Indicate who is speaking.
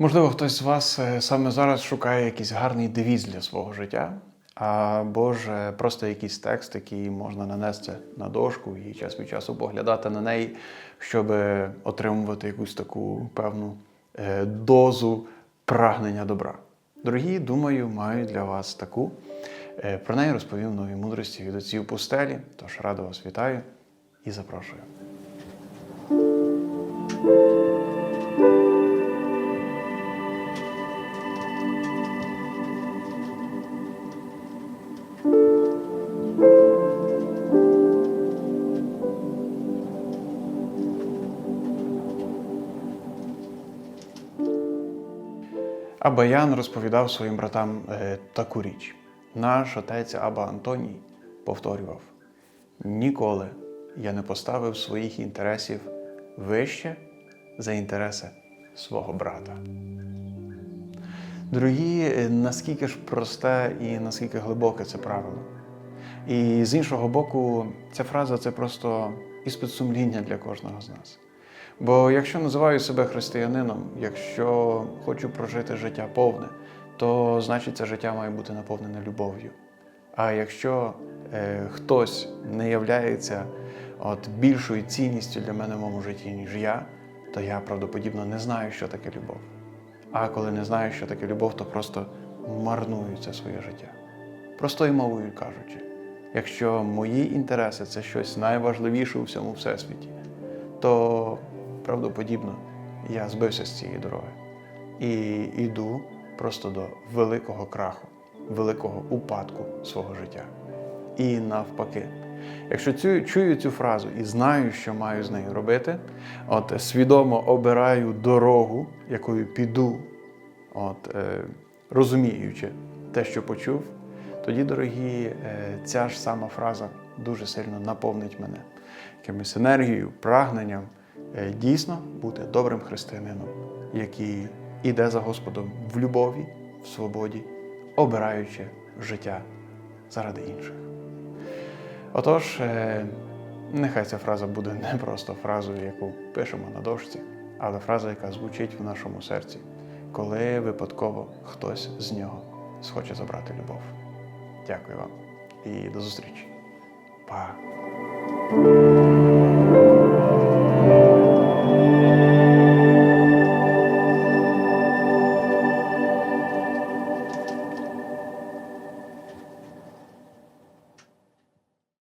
Speaker 1: Можливо, хтось з вас е, саме зараз шукає якийсь гарний девіз для свого життя, або ж е, просто якийсь текст, який можна нанести на дошку і час від часу поглядати на неї, щоб е, отримувати якусь таку певну дозу прагнення добра. Дорогі, думаю, маю для вас таку. Про неї розповів нові мудрості від отців пустелі. Тож радо вас вітаю і запрошую. Аба Ян розповідав своїм братам е, таку річ. Наш отець Аба Антоній повторював: ніколи я не поставив своїх інтересів вище за інтереси свого брата. Дорогі, е, наскільки ж просте і наскільки глибоке це правило. І з іншого боку, ця фраза це просто іспит сумління для кожного з нас. Бо якщо називаю себе християнином, якщо хочу прожити життя повне, то значить це життя має бути наповнене любов'ю. А якщо е, хтось не являється от, більшою цінністю для мене в моєму житті, ніж я, то я правдоподібно не знаю, що таке любов. А коли не знаю, що таке любов, то просто марную це своє життя. Простою мовою кажучи, якщо мої інтереси це щось найважливіше у всьому всесвіті, то правдоподібно я збився з цієї дороги. І йду просто до великого краху, великого упадку свого життя. І навпаки, якщо цю, чую цю фразу і знаю, що маю з нею робити, от свідомо обираю дорогу, якою піду, от, е, розуміючи те, що почув, тоді, дорогі, е, ця ж сама фраза дуже сильно наповнить мене якимось енергією, прагненням дійсно бути добрим християнином, який іде за Господом в любові, в свободі, обираючи життя заради інших. Отож, е, нехай ця фраза буде не просто фразою, яку пишемо на дошці, але фраза, яка звучить в нашому серці, коли випадково хтось з нього схоче забрати любов. Дякую вам і до зустрічі. Па!